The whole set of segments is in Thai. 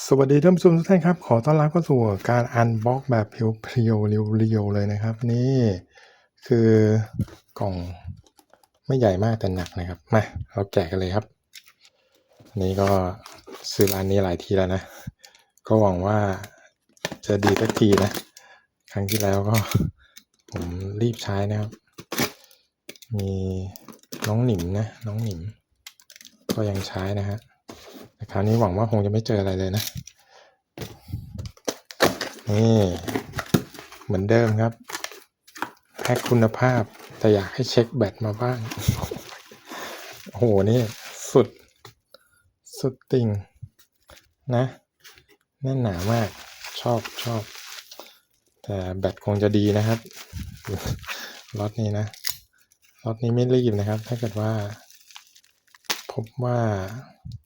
สวัสดีท่านผู้ชมทุกท่านครับ ขอต้อนรับเข้าสู่การอันบ็อกแบบเพียวๆเรียวๆเลยนะครับ นี่คือกล่องไม่ใหญ่มากแต่หนักนะครับมาเราแกะกันเลยครับอันนี้ก็ซื้อร้านนี้หลายทีแล้วนะ ก็หวังว่าจะดีสักทีนะ ครั้งที่แล้วก็ ผมรีบใช้นะครับ มีน้องหนิมนะ น้องหนิม ก็ยังใช้นะฮะ แต่คราวนี้หวังว่าคงจะไม่เจออะไรเลยนะ นี่ เหมือนเดิมครับ แพ็คคุณภาพ แต่อยากให้เช็คแบตมาบ้าง โอ้โห นี่ สุด สุดติ่ง นะแน่นหนามาก ชอบชอบ แต่แบตคงจะดีนะครับล็อตนี้นะล็อตนี้ไม่รีบนะครับ ถ้าเกิดว่า พบว่าอ่า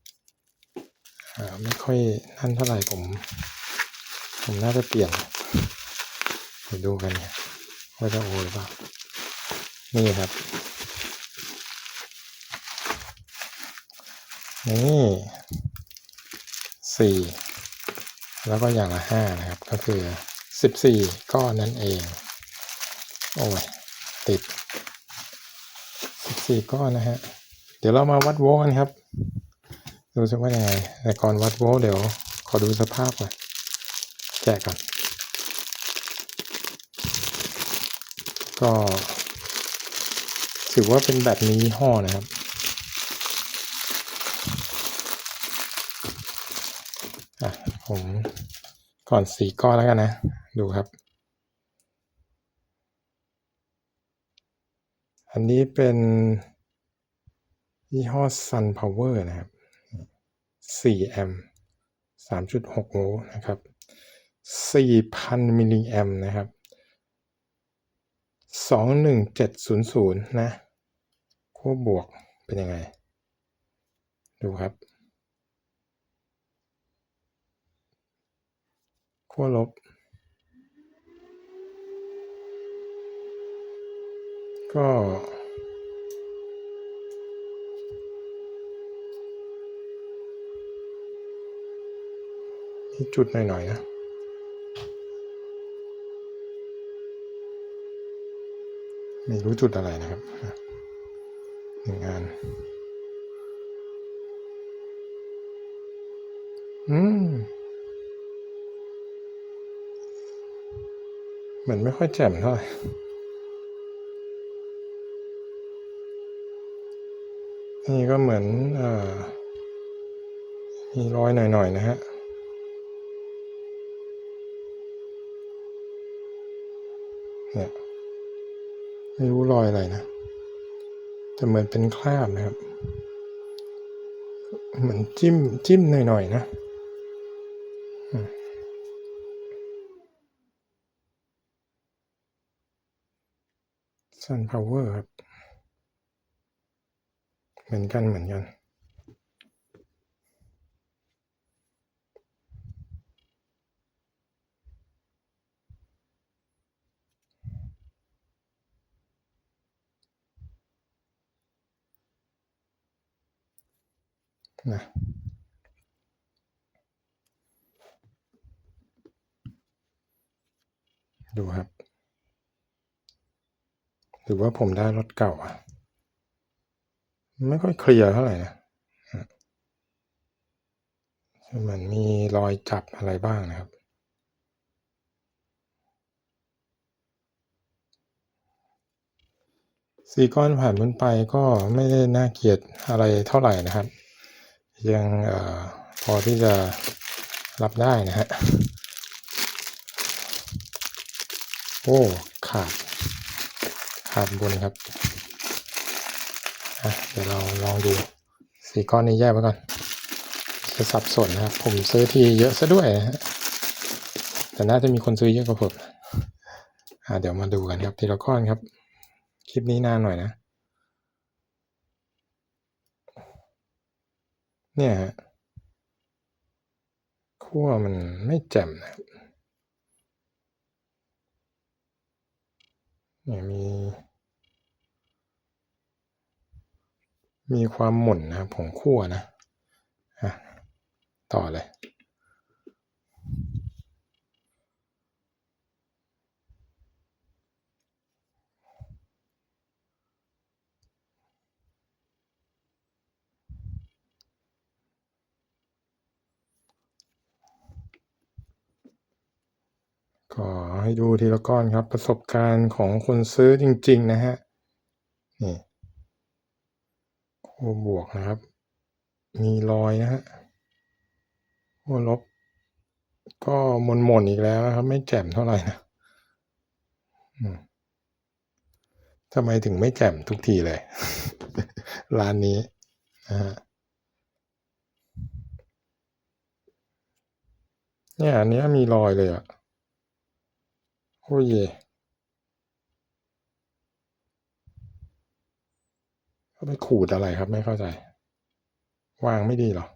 ไม่ค่อยนั่นเท่าไหร่ผม ผมน่าจะเปลี่ยนไปดูกันเนี่ยว่าจะโอหรือเปล่านี่ครับ นี่สี่แล้วก็อย่างละห้านะครับ ก็คือสิบสี่ก้อนนั่นเอง โอ้ย ติดสิบสี่ก้อนนะฮะ เดี๋ยวเรามาวัดโวลต์กันครับ ดูสิว่ายังไงแต่ก่อนวัดโวลต์เดี๋ยว ขอดูสภาพก่อน แจกก่อน ก็ถือว่าเป็นแบบนี้ยี่ห้อนะครับ อะ ผมก่อนสีก้อนแล้วกันนะ ดูครับ อันนี้เป็นยี่ห้อ Sun Power นะครับ 4 แอมป์3.6 โวลต์นะครับ 4,000 มิลลิแอมป์นะครับ 21700 นะขั้วบวกเป็นยังไง ดูครับขั้วลบ ก็ จุดหน่อยๆนะไม่รู้จุดอะไรนะครับหนึ่งอันอืมเหมือนไม่ค่อยแจ่มเท่าไหร่นี่ก็เหมือนอ่อมีรอยหน่อยๆนะฮะ เนี่ยไม่รู้รอยอะไรนะแต่เหมือนเป็นคราบนะครับ เหมือนจิ้มจิ้มหน่อยๆนะอืม Sun Power ครับ เหมือนกันเหมือนกัน นะดูครับ หรือว่าผมได้รถเก่าอะ ไม่ค่อยเคลียร์เท่าไหร่นะมเหมือนมีรอยจับอะไรบ้างนะครับสีก้อนผ่านพ้นไปก็ไม่ได้น่าเกลียดอะไรเท่าไหร่นะครับ ยังอพอที่จะรับได้นะฮะ โอ้ ขาด ขาดบนครับเดี๋ยวเราลองดูสีก้อนนี้แยกไว้ก่อน จะสับสนนะครับ ผมซื้อทีเยอะซะด้วยนะฮะแต่น่าจะมีคนซื้อเยอะกว่าผมอ่าเดี๋ยวมาดูกันครับทีละก้อนครับ คลิปนี้นานหน่อยนะ เนี่ยฮะขั้วมันไม่แจ่มนะเนี่ยมี มีความหมุนนะครับของขั้วนะ อะ ต่อเลย ก็ให้ดูทีละก้อนครับ ประสบการณ์ของคนซื้อจริง ๆ นะฮะ นี่ขั้บวกนะครับ มีรอยนะฮะขั้ลบ ก็มนมนๆอีกแล้วนะครับ ไม่แจ่มเท่าไหร่นะทำไมถึงไม่แจ่มทุกทีเลย ร้านนี้นะฮะเนี่ยอันนี้มีรอยเลยอะ โอ้ยเขาไปขูดอะไรครับไม่เข้าใจ วางไม่ดีหรอ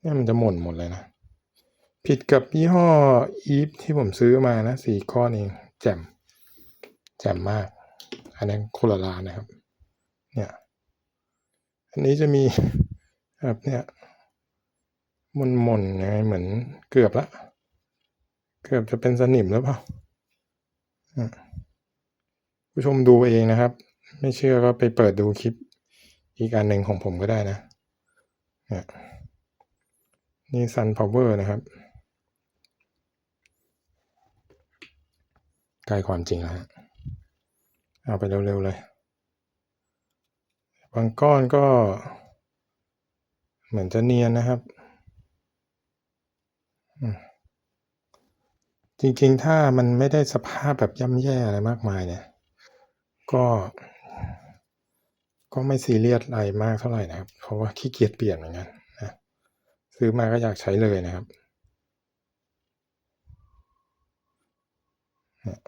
เนี่ยมันจะหม่นหมดเลยนะ ผิดกับยี่ห้ออีฟที่ผมซื้อมานะสี่ก้อนเองแจ่มแจ่มมาก อันนั้นคนละร้านนะครับ เนี่ย อันนี้จะมีแบบเนี่ยมนมนยังไงเหมือนเกือบละ เกือบจะเป็นสนิมแล้วเปล่า ผู้ชมดูเองนะครับ ไม่เชื่อก็ไปเปิดดูคลิปอีกอันหนึ่งของผมก็ได้นะนี่ยนี่ Sun Power นะครับใกล้ความจริงแล้วเอาไปเร็วๆเลย บางก้อนก็ เหมือนจะเนียนนะครับอืม จริงๆ ถ้ามันไม่ได้สภาพแบบย่ำแย่อะไรมากมายเนี่ย ก็ ก็ไม่ซีเรียสอะไรมากเท่าไหร่นะครับ เพราะว่าขี้เกียจเปลี่ยนเหมือนกันนะซื้อมาก็อยากใช้เลยนะครับนี่ย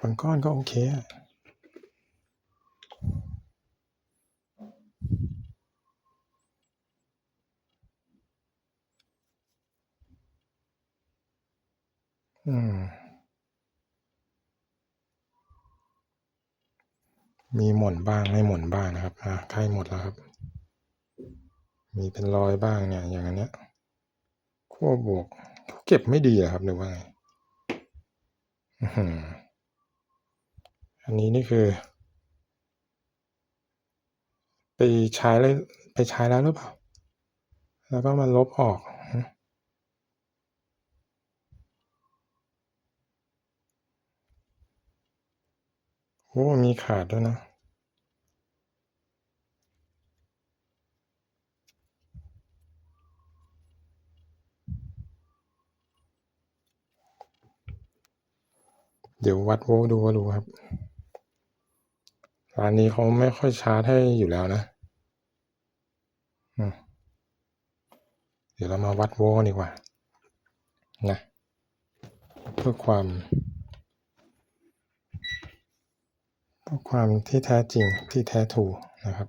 บางก้อนก็โอเคอะอื มีหม่นบ้างไม่หม่นบ้างนะครับ อ่าใกล้หมดแล้วครับ มีเป็นรอยบ้างเนี่ย อย่างอันเนี้ยขั้วบวกเขาเก็บไม่ดีเหรอครับหรือว่าไงอันนี้นี่คือ ไปใช้เลยไปใช้แล้วหรือเปล่า แล้วก็มาลบออกหือ โอ้ มีขาดด้วยนะ เดี๋ยววัดโวดูก็รู้ครับ ร้านนี้เขาไม่ค่อยชาร์จให้อยู่แล้วนะ เดี๋ยวเรามาวัดโวดีกว่า นะ เพื่อความ เพื่อ ความที่แท้จริงที่แท้ถูกนะครับ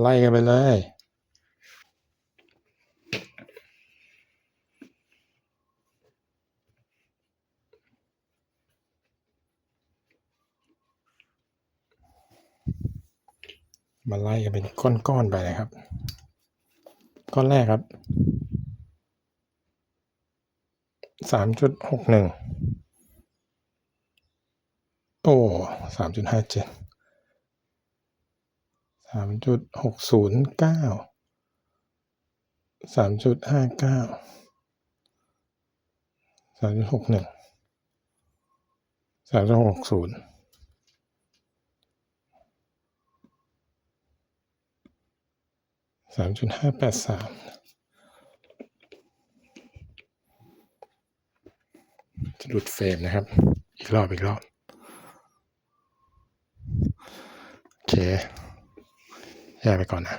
ไล่กันไปเลยมาไล่กันเป็นก้อนๆไปนะครับ ก้อนแรกครับสามจุดหกหนึ่ง โอ้สามจุดห้าเจ็ดสามจุดหกศูนย์เก้าสามจุดห้าเก้าสามจุดหกหนึ่งสามจุดหกศูนย์สามจุดห้าแปดสามจะหลุดเฟรมนะครับ อีกรอบ อีกรอบ โอ เค แยกไปก่อนนะ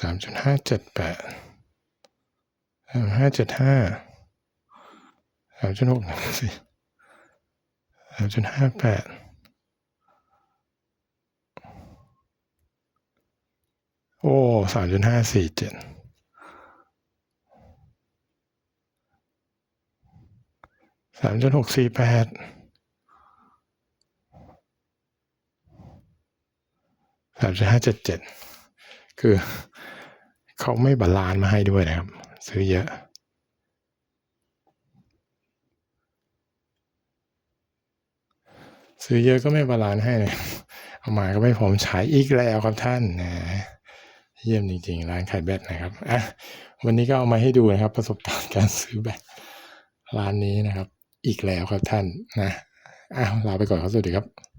สามจุดห้าเจ็ดแปดสามห้าเจ็ดห้าสามจุดหกหนึ่งสี่สามจุดห้าแปดโอ้สามจุดห้าสี่เจ็ด สามจุดหกสี่แปดสามจุดห้าเจ็ดเจ็ดคือเขาไม่บาลานมาให้ด้วยนะครับ ซื้อเยอะซื้อเยอะก็ไม่บาลานให้เลยเอามาก็ไม่ผมใช้อีกแล้วครับท่านนะเยี่ยมจริงๆ ร้านขายแบตนะครับอะวันนี้ก็เอามาให้ดูนะครับ ประสบการณ์การซื้อแบตร้านนี้นะครับ อีกแล้วครับท่านนะอ้าวลาไปก่อนครับสวัสดีครับ